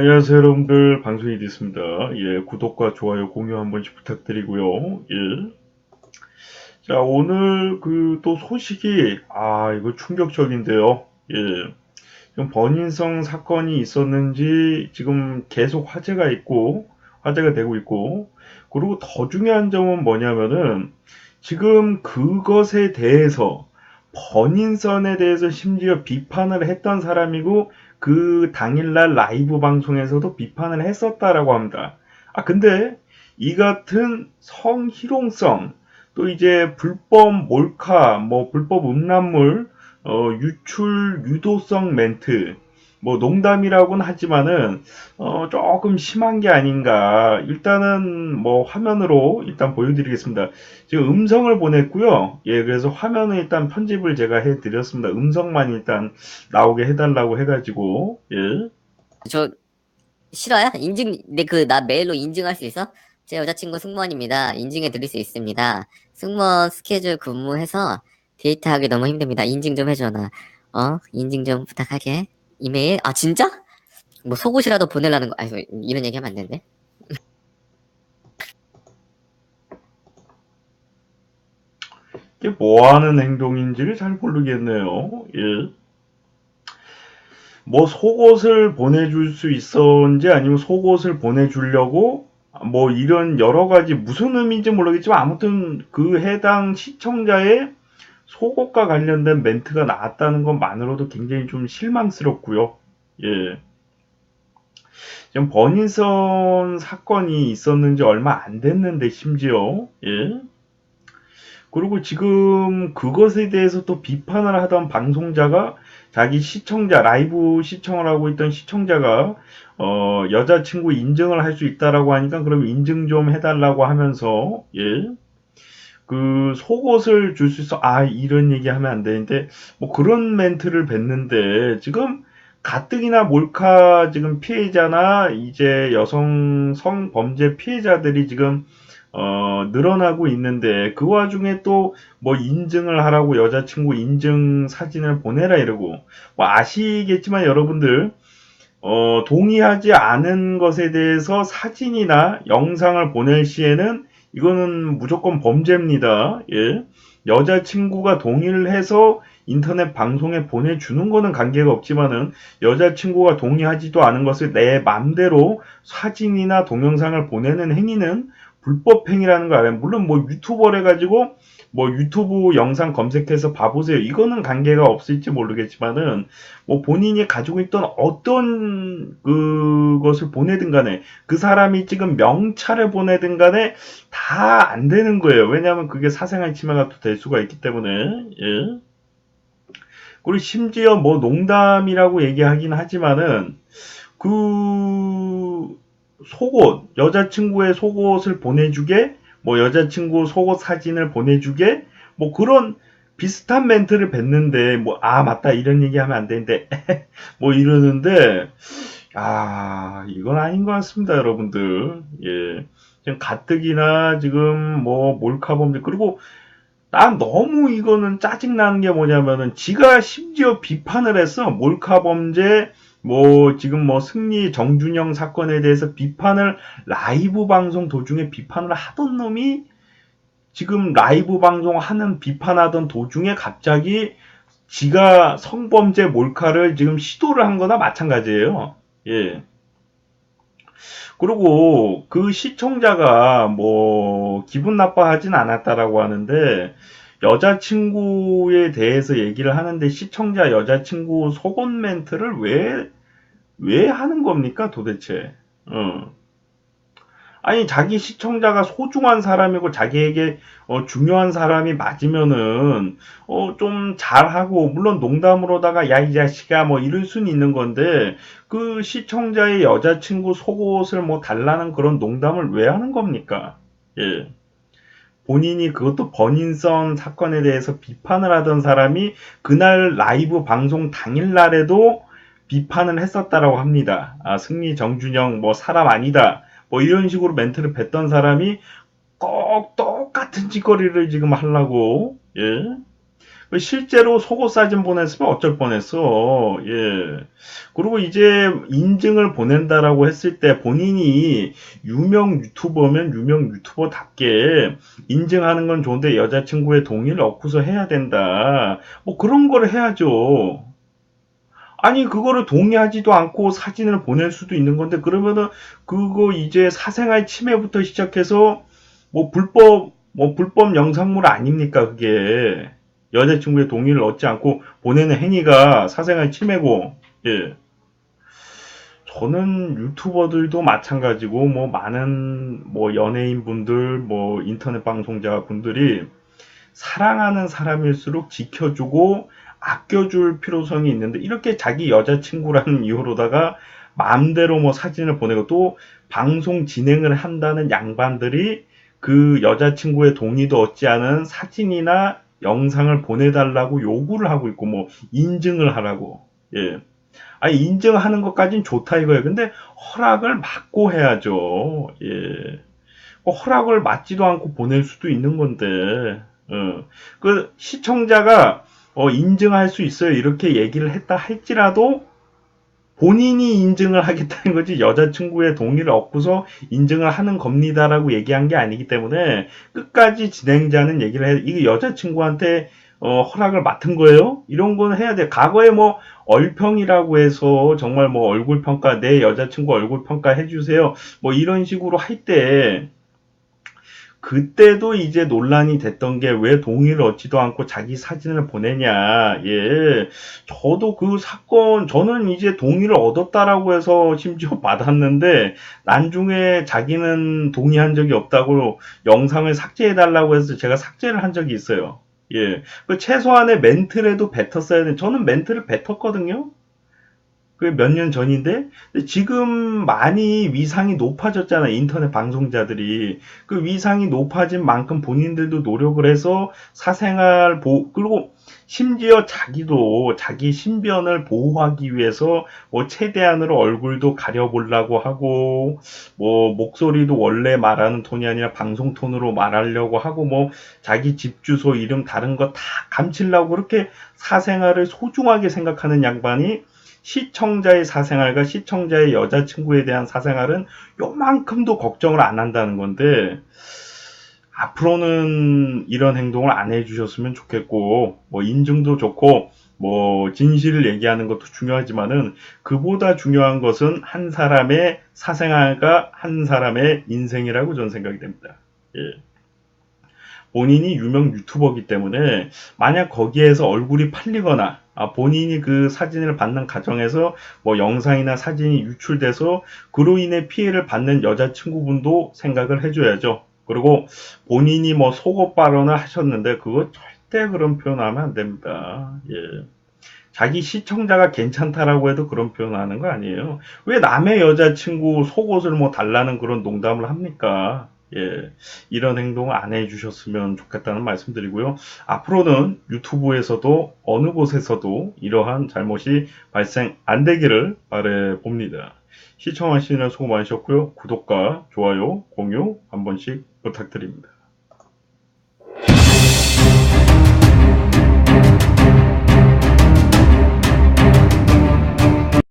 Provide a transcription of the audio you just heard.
안녕하세요 여러분들 방송이 됐습니다. 예 구독과 좋아요 공유 한 번씩 부탁드리고요. 예. 자 오늘 그 또 소식이 아 이거 충격적인데요. 예. 지금 번인성 사건이 있었는지 지금 계속 화제가 있고 화제가 되고 있고 그리고 더 중요한 점은 뭐냐면은 지금 그것에 대해서 번인선에 대해서 심지어 비판을 했던 사람이고 그 당일날 라이브 방송에서도 비판을 했었다라고 합니다. 아 근데 이 같은 성희롱성 또 이제 불법 몰카 뭐 불법 음란물 어, 유출 유도성 멘트 뭐 농담이라고는 하지만은 어, 조금 심한 게 아닌가. 일단은 뭐 화면으로 일단 보여드리겠습니다. 지금 음성을 보냈고요. 예, 그래서 화면을 일단 편집을 제가 해드렸습니다. 음성만 일단 나오게 해달라고 해가지고 예. 저 싫어요? 인증 내 그 나 메일로 인증할 수 있어? 제 여자친구 승무원입니다. 인증해 드릴 수 있습니다. 승무원 스케줄 근무해서 데이트하기 너무 힘듭니다. 인증 좀 해줘 나. 어 인증 좀 부탁하게. 이메일? 아 진짜? 뭐 속옷이라도 보내려는 거? 아 이런 얘기 하면 안 되는데. 이게 뭐 하는 행동인지를 잘 모르겠네요. 예. 뭐 속옷을 보내줄 수 있었는지 아니면 속옷을 보내주려고 뭐 이런 여러 가지 무슨 의미인지 모르겠지만 아무튼 그 해당 시청자의 속옷과 관련된 멘트가 나왔다는 것만으로도 굉장히 좀 실망스럽고요. 예. 지금 버닝썬 사건이 있었는지 얼마 안 됐는데 심지어 예. 그리고 지금 그것에 대해서 또 비판을 하던 방송자가 자기 시청자 라이브 시청을 하고 있던 시청자가 어, 여자친구 인증을 할 수 있다라고 하니까 그럼 인증 좀 해달라고 하면서 예. 그 속옷을 줄 수 있어. 아 이런 얘기 하면 안 되는데 뭐 그런 멘트를 뱉는데 지금 가뜩이나 몰카 지금 피해자나 이제 여성 성범죄 피해자들이 지금 어, 늘어나고 있는데 그 와중에 또 뭐 인증을 하라고 여자친구 인증 사진을 보내라 이러고. 뭐 아시겠지만 여러분들 어, 동의하지 않은 것에 대해서 사진이나 영상을 보낼 시에는 이거는 무조건 범죄입니다. 예. 여자친구가 동의를 해서 인터넷 방송에 보내주는 거는 관계가 없지만은 여자친구가 동의하지도 않은 것을 내 맘대로 사진이나 동영상을 보내는 행위는 불법 행위라는 거 알아요. 물론 뭐 유튜버를 해가지고 뭐 유튜브 영상 검색해서 봐보세요. 이거는 관계가 없을지 모르겠지만은 뭐 본인이 가지고 있던 어떤 그것을 보내든 간에 그 사람이 지금 명찰을 보내든 간에 다 안 되는 거예요. 왜냐하면 그게 사생활 침해가 또 될 수가 있기 때문에 예. 그리고 심지어 뭐 농담이라고 얘기하긴 하지만은 그 속옷, 여자친구의 속옷을 보내주게, 뭐 여자친구 속옷 사진을 보내주게, 뭐 그런 비슷한 멘트를 뱉는데, 뭐, 아, 맞다, 이런 얘기 하면 안 되는데, 뭐 이러는데, 아, 이건 아닌 것 같습니다, 여러분들. 예. 지금 가뜩이나 지금 뭐 몰카 범죄, 그리고 난 너무 이거는 짜증나는 게 뭐냐면은 지가 심지어 비판을 했어. 몰카 범죄, 뭐 지금 뭐 승리 정준영 사건에 대해서 비판을 라이브 방송 도중에 비판을 하던 놈이 지금 라이브 방송 하는 비판하던 도중에 갑자기 지가 성범죄 몰카를 지금 시도를 한 거나 마찬가지예요. 예. 그리고 그 시청자가 뭐 기분 나빠하진 않았다라고 하는데 여자친구에 대해서 얘기를 하는데 시청자 여자친구 속옷 멘트를 왜, 왜 하는 겁니까 도대체? 어. 아니, 자기 시청자가 소중한 사람이고 자기에게 어, 중요한 사람이 맞으면은, 어, 좀 잘하고, 물론 농담으로다가, 야, 이 자식아, 뭐 이럴 수는 있는 건데, 그 시청자의 여자친구 속옷을 뭐 달라는 그런 농담을 왜 하는 겁니까? 예. 본인이 그것도 버닝썬 사건에 대해서 비판을 하던 사람이 그날 라이브 방송 당일날에도 비판을 했었다라고 합니다. 아, 승리 정준영 뭐 사람 아니다. 뭐 이런 식으로 멘트를 뱉던 사람이 꼭 똑같은 짓거리를 지금 하려고 예. 실제로 속옷 사진 보냈으면 어쩔 뻔했어. 예. 그리고 이제 인증을 보낸다라고 했을 때 본인이 유명 유튜버면 유명 유튜버답게 인증하는 건 좋은데 여자친구의 동의를 얻고서 해야 된다. 뭐 그런 거를 해야죠. 아니 그거를 동의하지도 않고 사진을 보낼 수도 있는 건데 그러면은 그거 이제 사생활 침해부터 시작해서 뭐 불법 뭐 불법 영상물 아닙니까 그게 여자친구의 동의를 얻지 않고 보내는 행위가 사생활 침해고. 예. 저는 유튜버들도 마찬가지고 뭐 많은 뭐 연예인 분들 뭐 인터넷 방송자 분들이 사랑하는 사람일수록 지켜주고 아껴줄 필요성이 있는데 이렇게 자기 여자친구라는 이유로다가 마음대로 뭐 사진을 보내고 또 방송 진행을 한다는 양반들이 그 여자친구의 동의도 얻지 않은 사진이나 영상을 보내달라고 요구를 하고 있고 뭐 인증을 하라고. 예. 아니 인증하는 것까진 좋다 이거예요. 근데 허락을 받고 해야죠. 예. 뭐 허락을 받지도 않고 보낼 수도 있는 건데 어. 그 시청자가 어, 인증할 수 있어요. 이렇게 얘기를 했다 할지라도 본인이 인증을 하겠다는 거지 여자친구의 동의를 얻고서 인증을 하는 겁니다라고 얘기한 게 아니기 때문에 끝까지 진행자는 얘기를 해. 이게 여자친구한테 어, 허락을 맡은 거예요? 이런 거는 해야 돼. 과거에 뭐 얼평이라고 해서 정말 뭐 얼굴 평가 내 여자친구 얼굴 평가 해주세요. 뭐 이런 식으로 할 때 그때도 이제 논란이 됐던 게 왜 동의를 얻지도 않고 자기 사진을 보내냐. 예. 저도 그 사건, 저는 이제 동의를 얻었다라고 해서 심지어 받았는데, 나중에 자기는 동의한 적이 없다고 영상을 삭제해달라고 해서 제가 삭제를 한 적이 있어요. 예. 그 최소한의 멘트라도 뱉었어야 돼. 저는 멘트를 뱉었거든요. 그게 몇 년 전인데 지금 많이 위상이 높아졌잖아 인터넷 방송자들이. 그 위상이 높아진 만큼 본인들도 노력을 해서 사생활 보 그리고 심지어 자기도 자기 신변을 보호하기 위해서 뭐 최대한으로 얼굴도 가려보려고 하고 뭐 목소리도 원래 말하는 톤이 아니라 방송 톤으로 말하려고 하고 뭐 자기 집 주소 이름 다른 거 다 감추려고 그렇게 사생활을 소중하게 생각하는 양반이 시청자의 사생활과 시청자의 여자친구에 대한 사생활은 요만큼도 걱정을 안 한다는 건데 앞으로는 이런 행동을 안 해주셨으면 좋겠고 뭐 인증도 좋고 뭐 진실을 얘기하는 것도 중요하지만은 그보다 중요한 것은 한 사람의 사생활과 한 사람의 인생이라고 저는 생각이 됩니다. 예. 본인이 유명 유튜버기 때문에 만약 거기에서 얼굴이 팔리거나 아, 본인이 그 사진을 받는 과정에서 뭐 영상이나 사진이 유출돼서 그로 인해 피해를 받는 여자친구분도 생각을 해줘야죠. 그리고 본인이 뭐 속옷 발언을 하셨는데 그거 절대 그런 표현하면 안 됩니다. 예. 자기 시청자가 괜찮다라고 해도 그런 표현하는 거 아니에요. 왜 남의 여자친구 속옷을 뭐 달라는 그런 농담을 합니까? 예, 이런 행동을 안 해주셨으면 좋겠다는 말씀드리고요. 앞으로는 유튜브에서도 어느 곳에서도 이러한 잘못이 발생 안 되기를 바래 봅니다. 시청하시느라 수고 많으셨고요. 구독과 좋아요, 공유 한 번씩 부탁드립니다.